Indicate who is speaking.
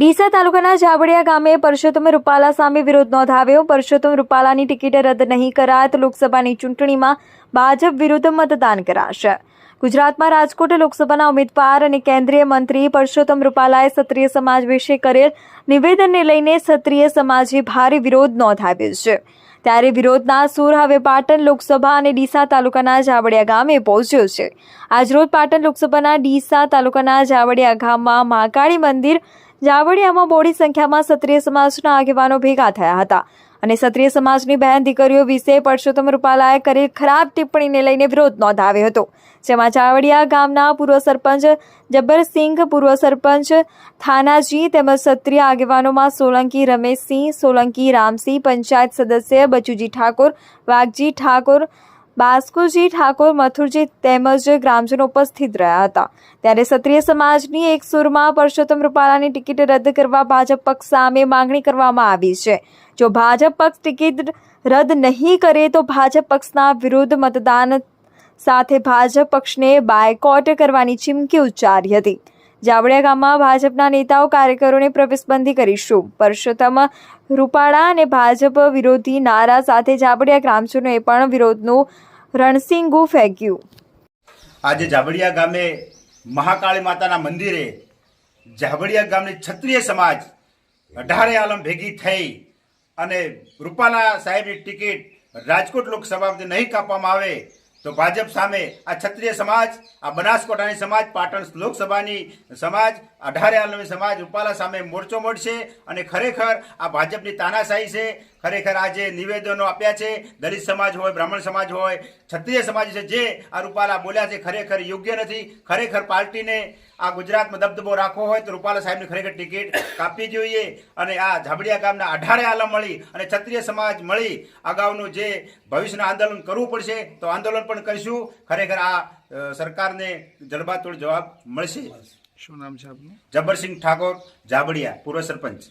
Speaker 1: ડીસા તાલુકાના જાબડિયા ગામે પરસોત્તમ રૂપાલા સામે વિરોધ નોંધાવ્યો. પરસોત્તમ રૂપાલાની ટિકિટ રદ નહીં કરાય તો લોકસભાની ચૂંટણીમાં ભાજપ વિરુદ્ધ મતદાન કરાશે. ગુજરાતમાં રાજકોટ લોકસભાના ઉમેદવાર અને કેન્દ્રીય મંત્રી પરસોત્તમ રૂપાલાએ ક્ષત્રિય સમાજ વિશે કરેલ નિવેદનને લઈને ક્ષત્રિય સમાજે ભારે વિરોધ નોંધાવ્યો છે. ત્યારે વિરોધના સૂર હવે પાટણ લોકસભા અને ડીસા તાલુકાના જાવડિયા ગામે પહોંચ્યો છે. આજરોજ પાટણ લોકસભાના ડીસા તાલુકાના જાવડિયા ગામમાં મહાકાળી મંદિર જાવડિયામાં મોડી સંખ્યામાં ક્ષત્રિય સમાજના આગેવાનો ભેગા થયા હતા. અને ક્ષત્રિય સમાજની બહેન દીકરીઓ વિશે પરસોત્તમ રૂપાલાએ કરેલ ખરાબ ટિપ્પણીને લઈને વિરોધ નોંધાવ્યો હતો. જેમાં ચાવડિયા ગામના પૂર્વ સરપંચ જબ્બરસિંહ પૂર્વ સરપંચ થાનાજી તેમજ ક્ષત્રિય આગેવાનોમાં સોલંકી રમેશસિંહ, સોલંકી રામસિંહ, પંચાયત સદસ્ય બચુજી ઠાકોર, વાઘજી ઠાકોર બાસ્કુજી ઠાકોર, મથુરજી તેમજ ગ્રામજનો ઉપસ્થિત રહ્યા હતા. ત્યારે ક્ષત્રિય સમાજની એક સુરમાં પરસોત્તમ રૂપાલાની ટિકિટ રદ કરવા ભાજપ પક્ષ સામે માંગણી કરવામાં આવી છે. જો ભાજપ પક્ષ ટિકિટ રદ નહીં કરે તો ભાજપ પક્ષના વિરુદ્ધ મતદાન સાથે ભાજપ પક્ષને બાયકોટ કરવાની ચીમકી ઉચ્ચારી હતી. જાવડિયા ગામમાં ભાજપના નેતાઓ કાર્યકરોને પ્રવેશબંધી કરીશું. પરસોત્તમ રૂપાળા અને ભાજપ વિરોધી નારા સાથે જાબડિયા ગ્રામજનોએ પણ વિરોધનું રણસિંગુ ફેંક્યું.
Speaker 2: આજે જાબડિયા ગામે મહાકાળી માતાના મંદિરે જાબડિયા ગામની ક્ષત્રિય સમાજ અઢારે આલમ ભેગી થઈ અને રૂપાલા સાહેબની ટિકિટ રાજકોટ લોકસભામાંથી નહીં કાપવામાં આવે તો ભાજપ સામે આ ક્ષત્રિય સમાજ, આ બનાસકોટાની સમાજ, પાટણ લોકસભાની સમાજ, અઢારે આલમી સમાજ, રૂપાલા સામે મોરચો મોડશે અને ખરેખર આ ભાજપની તાનાશાહી છે. ખરેખર આ જે નિવેદનો આપ્યા છે. દલિત સમાજ હોય, બ્રાહ્મણ સમાજ હોય, ક્ષત્રિય સમાજ છે જે આ રૂપાલા બોલ્યા છે, ખરેખર યોગ્ય નથી. ખરેખર પાર્ટીને આ ગુજરાતમાં દબદબો રાખવો હોય તો રૂપાલા સાહેબની ખરેખર ટિકિટ કાપવી જોઈએ અને આ ઝાબડિયા ગામના અઢારે આલમ મળી અને ક્ષત્રિય સમાજ મળી અગાઉનું જે ભવિષ્યનું આંદોલન કરવું પડશે તો આંદોલન પણ કરીશું. ખરેખર આ સરકારને જડબાતોડ જવાબ મળશે.
Speaker 3: શું નામ છે આપનું?
Speaker 2: જબરસિંહ ઠાકોર જાબડિયા પૂર્વ સરપંચ.